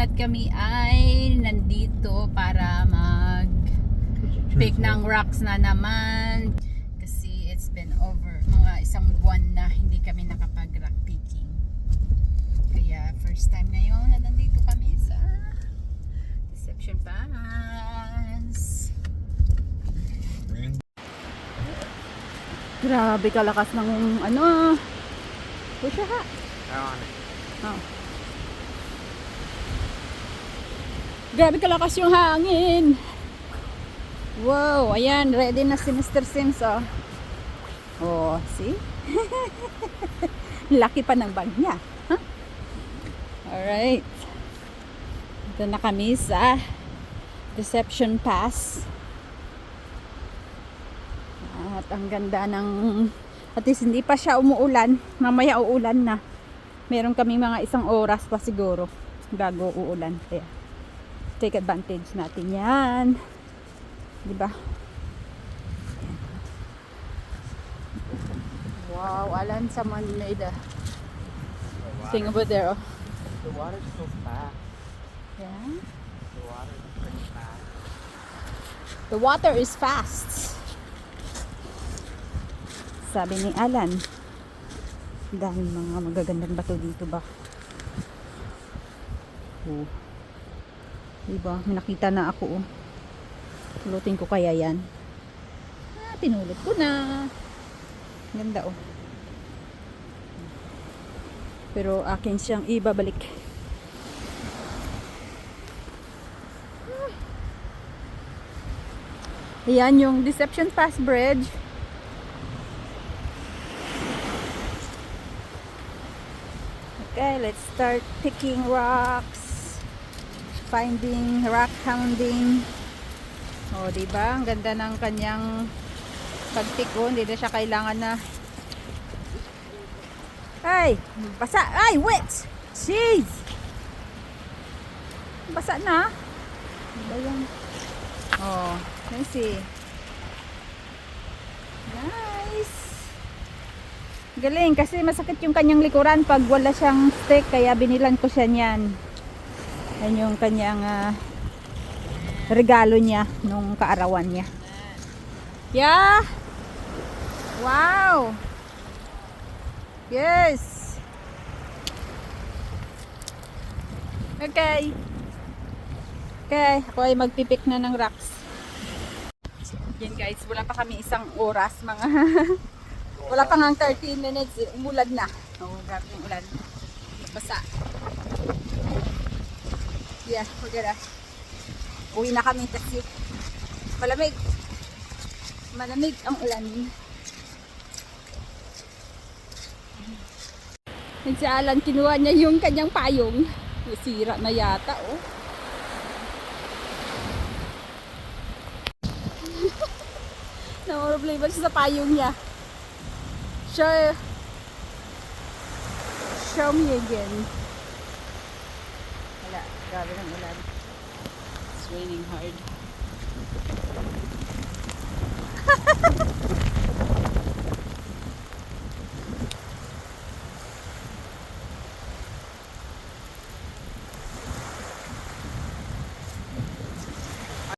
at kami ay nandito para mag pick ng rocks na naman. Kasi it's been over mga isang buwan na hindi kami nakapag rock picking. Kaya first time ngayon na nandito kami sa Deception Pass grabe kalakas ng ano. Pusha ha oh. Grabe kalakas yung hangin Wow, ayan, ready na si Mr. Sims, oh. Oh, see? Laki pa ng bag niya. Huh? Alright. Ito na kami sa Deception Pass. At ang ganda ng at least hindi pa siya umuulan. Mamaya uulan na. Meron kami mga isang oras pa siguro bago uulan. Kaya take advantage natin yan. Di ba? Wow, Alan, someone made a thing over there. Oh. The water's so fast. Yeah. The water is pretty fast. The water is fast. Sabi ni Alan. Dahil mga magagandang bato dito ba? Oh. Diba? May nakita na ako. Oh. Pulutin ko kaya yan. Ah, pinulot ko na. Ganda oh. Pero akin siyang ibabalik. Ayan yung Deception Pass Bridge. Okay, let's start picking rocks. Finding rock hounding. Oh, di ba? Ang ganda ng kanyang pagpick oh. Hindi na siya kailangan na Ay, basa. Ay, wet. Jeez. Basa na. Ba yan? Oh, let's see. Nice. Galing kasi masakit yung kanyang likuran pag wala siyang stick kaya binilan ko siya niyan. Yan yung kanyang ah, regalo niya nung kaarawan niya. Yeah. Wow. Yes. Okay. Okay, ako ay magpipik na ng rocks. Yan guys, wala pa kami isang oras, mga wala pa nga 13 minutes, umulan na. Oh, grabe yung ulan. Basa. Yeah, gonna uwi na kami kasi malamig. Malamig ang ulan. Yan si Alan, kinuha niya yung kanyang payong. Sira na yata, oh. Na-problema siya sa payong niya. Show, show me again. Grabe ng ulan. It's raining hard.